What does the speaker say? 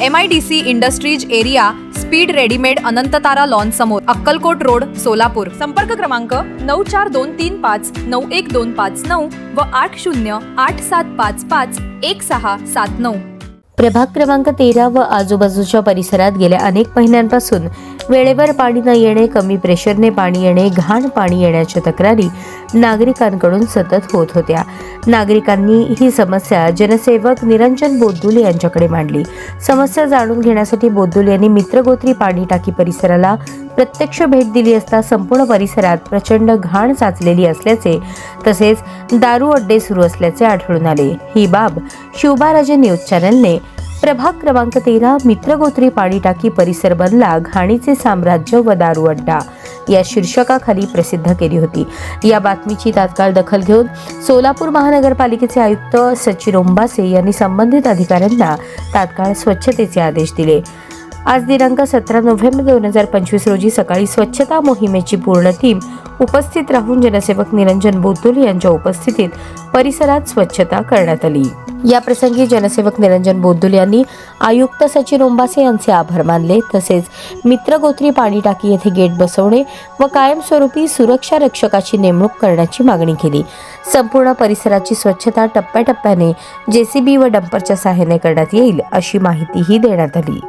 M I D C industries area speed readymade Anantatara lawn समोर Akkalkot road Solapur. संपर्क क्रमांक नऊ चार दोन तीन पाच नऊ एक दोन पाच नऊ व आठ शून्य आठ सात पाच पाच एक सहा सात नऊ. प्रभाग क्रमांक तेरा व आजूबाजूच्या परिसरात गेल्या अनेक महिन्यांपासून वेळेवर पाणी न येणे कमी प्रेशरने पाणी येणे घाण पाणी येण्याच्या तक्रारी नागरिकांकडून सतत होत होत्या. नागरिकांनी ही समस्या जनसेवक निरंजन बोद्दुल यांच्याकडे मांडली. समस्या जाणून घेण्यासाठी बोद्दुल यांनी मित्रगोत्री पाणी टाकी परिसराला प्रत्यक्ष भेट दिली असता संपूर्ण परिसरात प्रचंड घाण साचलेली असल्याचे तसेच दारू अड्डे सुरू असल्याचे आढळून आले. ही बाब शिवबाराजे न्यूज चॅनलने प्रभाग क्रमांक तेरा मित्रगोत्री पाणी टाकी परिसर बनला घाणीचे साम्राज्य व दारू अड्डा. या शीर्षकाखाली प्रसिद्ध केली होती. या बातमीची तात्काळ दखल घेऊन सोलापूर महानगरपालिकेचे आयुक्त सचिन ओंबासे यांनी संबंधित अधिकाऱ्यांना तात्काळ स्वच्छतेचे आदेश दिले. आज दिनांक सतरा नोव्हेंबर दोन हजार पंचवीस रोजी सकाळी स्वच्छता मोहिमेची पूर्ण टीम उपस्थित राहून जनसेवक निरंजन बोतुल यांच्या उपस्थितीत परिसरात स्वच्छता करण्यात आली. या प्रसंगी जनसेवक निरंजन बोद्दुल यांनी आयुक्त सचिन ओंबासे यांचे आभार मानले. तसेच मित्रगोत्री पाणी टाकी येथे गेट बसवणे व कायमस्वरूपी सुरक्षा रक्षकाची नेमणूक करण्याची मागणी केली. संपूर्ण परिसराची स्वच्छता टप्प्याटप्प्याने जेसीबी व डंपरच्या सहाय्याने करण्यात येईल अशी माहितीही देण्यात आली.